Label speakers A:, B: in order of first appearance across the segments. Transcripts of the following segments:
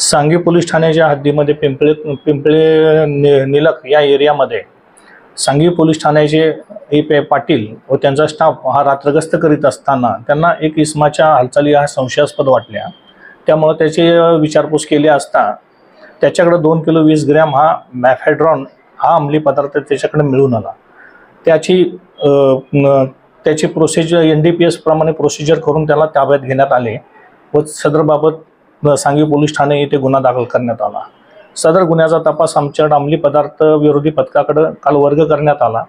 A: Sangvi police ठाण्याच्या हद्दीमध्ये पिंपळे पिंपळे नि निलक या एरियामध्ये सांगवी पोलीस ठाण्याचे ए पे पाटील व त्यांचा स्टाफ हा रात्रगस्त करीत असताना त्यांना एक इसमाच्या हालचाली हा संशयास्पद वाटल्या. त्यामुळं त्याची विचारपूस केली असता त्याच्याकडे दोन किलो वीस ग्रॅम हा मॅफॅड्रॉन हा अंमली पदार्थ त्याच्याकडे मिळून आला. त्याची त्याची प्रोसिजर एन डी पी एसप्रमाणे प्रोसिजर करून त्याला ताब्यात घेण्यात आले व सदरबाबत सांगवी पोलीस ठाणे येथे गुन्हा दाखल करण्यात आला. सदर गुन्ह्याचा तपास आमच्या अंमली पदार्थ विरोधी पथकाकडं काल वर्ग करण्यात आला.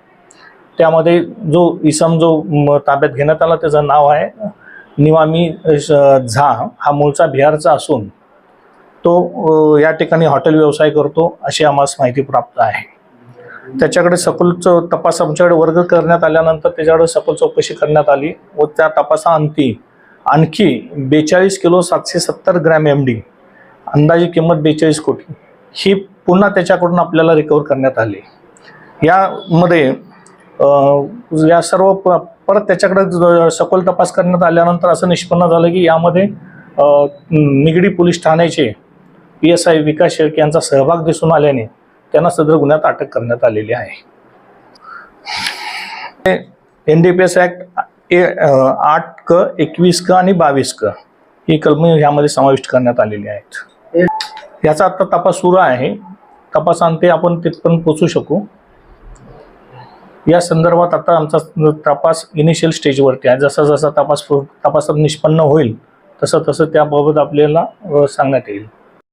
A: त्यामध्ये जो इसम जो म, ताब्यात घेण्यात आला त्याचं नाव आहे निवामी झा. हा मूळचा बिहारचा असून तो या ठिकाणी हॉटेल व्यवसाय करतो अशी आम्हाला माहिती प्राप्त आहे. त्याच्याकडे सखोल तपास आमच्याकडे वर्ग करण्यात आल्यानंतर त्याच्याकडे सखोल चौकशी करण्यात आली व त्या तपासाअंती आणखी बेचाळीस किलो सातशे सत्तर ग्रॅम एम डी अंदाजे किंमत बेचाळीस कोटी. ही पुन्हा त्याच्याकडून आपल्याला रिकवर करण्यात आली. यामध्ये या सर्व परत त्याच्याकडे सखोल तपास करण्यात आल्यानंतर असं निष्पन्न झालं की यामध्ये निगडी पोलीस ठाण्याचे P S I Vikas Shelke यांचा सहभाग दिसून आल्याने त्यांना सदर गुन्ह्यात अटक करण्यात आलेली आहे. N D P S act A आठ क एकवीस क आणि बावीस क ही कलम ह्यामध्ये समाविष्ट करण्यात आलेली आहेत. याचा आता तपास सुरू आहे. तपासांते आपण तिथपर्यंत पोचू शकू. या संदर्भात आता आमचा तपास इनिशियल स्टेजवरती आहे. जसा जसा तपास तपासात निष्पन्न होईल तसं तसं त्याबाबत आपल्याला सांगण्यात येईल.